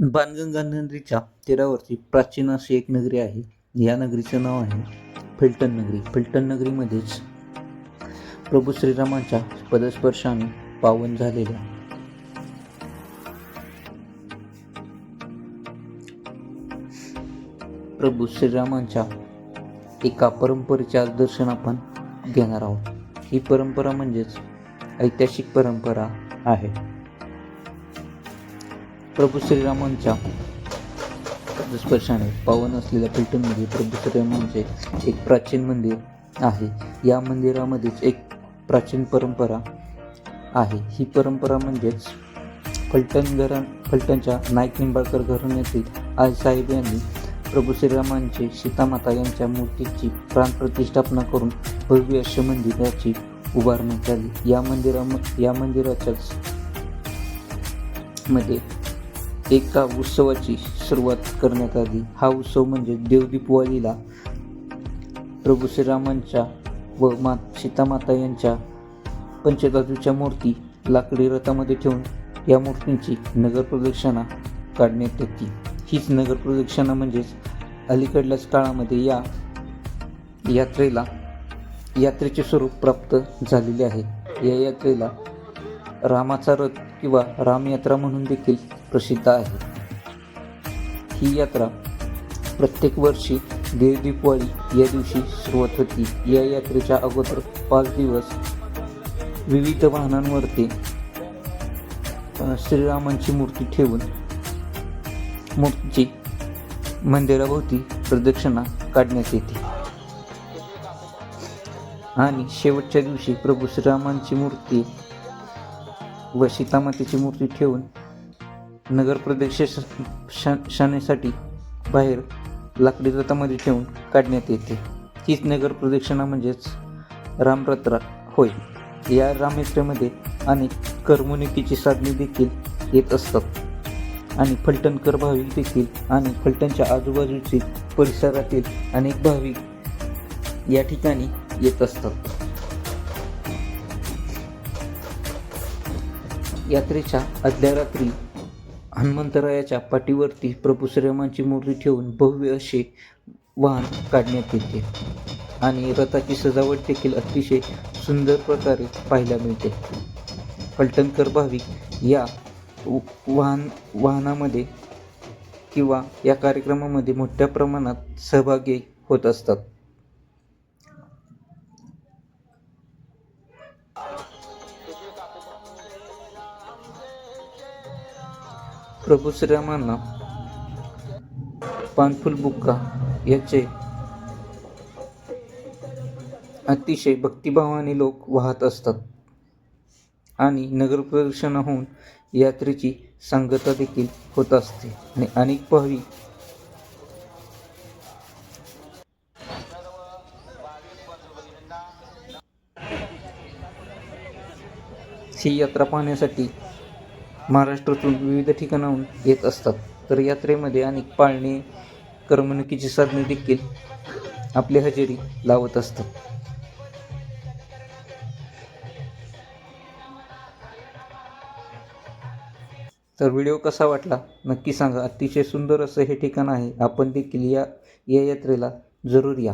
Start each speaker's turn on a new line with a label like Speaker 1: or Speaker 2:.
Speaker 1: बाणगंगा नदीच्या तीरावरती प्राचीन अशी एक नगरी आहे. या नगरीचं नाव आहे फिल्टन नगरी. फिल्टन नगरीमध्येच प्रभू श्रीरामांच्या पदस्पर्शाने पावन झालेल्या प्रभू श्रीरामांच्या एका परंपरेचे आज दर्शन आपण घेणार आहोत. ही परंपरा म्हणजेच ऐतिहासिक परंपरा आहे. प्रभू श्रीरामांच्या स्पर्शाने पावन असलेल्या फलटणमध्ये प्रभू श्रीरामांचे एक प्राचीन मंदिर आहे. या मंदिरामध्येच एक प्राचीन परंपरा आहे. ही परंपरा म्हणजेच फलटण घरा फलटणच्या नाईक निंबाळकर घराण्यातील आईसाहेब यांनी प्रभू श्रीरामांचे सीतामाता यांच्या मूर्तीची प्राणप्रतिष्ठापना करून भव्य असे मंदिराची उभारण्यात आली या मंदिरा या मंदिराच्याच मध्ये एका उत्सवाची सुरुवात करण्यात आली. हा उत्सव म्हणजे देवदीपवालीला प्रभू श्रीरामांच्या व मा सीतामाता यांच्या पंचधातूच्या मूर्ती लाकडी रथामध्ये ठेवून या मूर्तींची नगर प्रदक्षिणा काढण्यात येते. हीच नगर प्रदक्षिणा म्हणजेच अलीकडल्याच काळामध्ये या यात्रेला यात्रेचे स्वरूप प्राप्त झालेले आहे. या यात्रेला रामाचा रथ किंवा रामयात्रा म्हणून देखील प्रसिद्ध आहे. ही यात्रा प्रत्येक वर्षी देवदीपवाळी या दिवशी सुरुवात होती. या यात्रेच्या अगोदर पाच दिवस विविध वाहनांवरती श्रीरामांची मूर्ती ठेवून मूर्तीची मंदिराभोवती प्रदक्षिणा काढण्यात येते. आणि शेवटच्या दिवशी प्रभू श्रीरामांची मूर्ती व सीतामातेची मूर्ती ठेवून नगर प्रदक्षिणेसाठी बाहेर लाकडी रथामध्ये ठेवून काढण्यात येते. हीच नगर प्रदक्षिणा म्हणजेच रामरत्रा होय. या रामयात्रेमध्ये अनेक करमणुकीची साधने देखील येत असतात. आणि फलटणकर भाविक देखील आणि फलटणच्या आजूबाजूचे परिसरातील अनेक भाविक या ठिकाणी येत असतात. यात्रेच्या आदल्या रात्री हनुमंतरायाच्या पाठीवरती प्रभू श्रीरामांची मूर्ती ठेवून भव्य असे वाहन काढण्यात येते. आणि रथाची सजावट देखील अतिशय सुंदर प्रकारे पाहायला मिळते. फलटणकर भाविक या व- वाहन वाहनामध्ये किंवा या कार्यक्रमामध्ये मोठ्या प्रमाणात सहभागी होत असतात. प्रभू श्रीरामांना पानफुल बुक्का याचे अतिशय भक्तिभावाने लोक वाहत असतात. आणि नगर प्रदर्शनाहून यात्रेची सांगता देखील होत असते. आणि अनेक भावी ही यात्रा पाहण्यासाठी महाराष्ट्रातून विविध ठिकाणाहून येत असतात. तर यात्रेमध्ये अनेक पाळणे करमणुकीची साधने देखील आपली हजेरी लावत असतात. तर व्हिडिओ कसा वाटला? नक्की सांगा. अतिशय सुंदर असं हे ठिकाण आहे. आपण देखील या या यात्रेला जरूर या.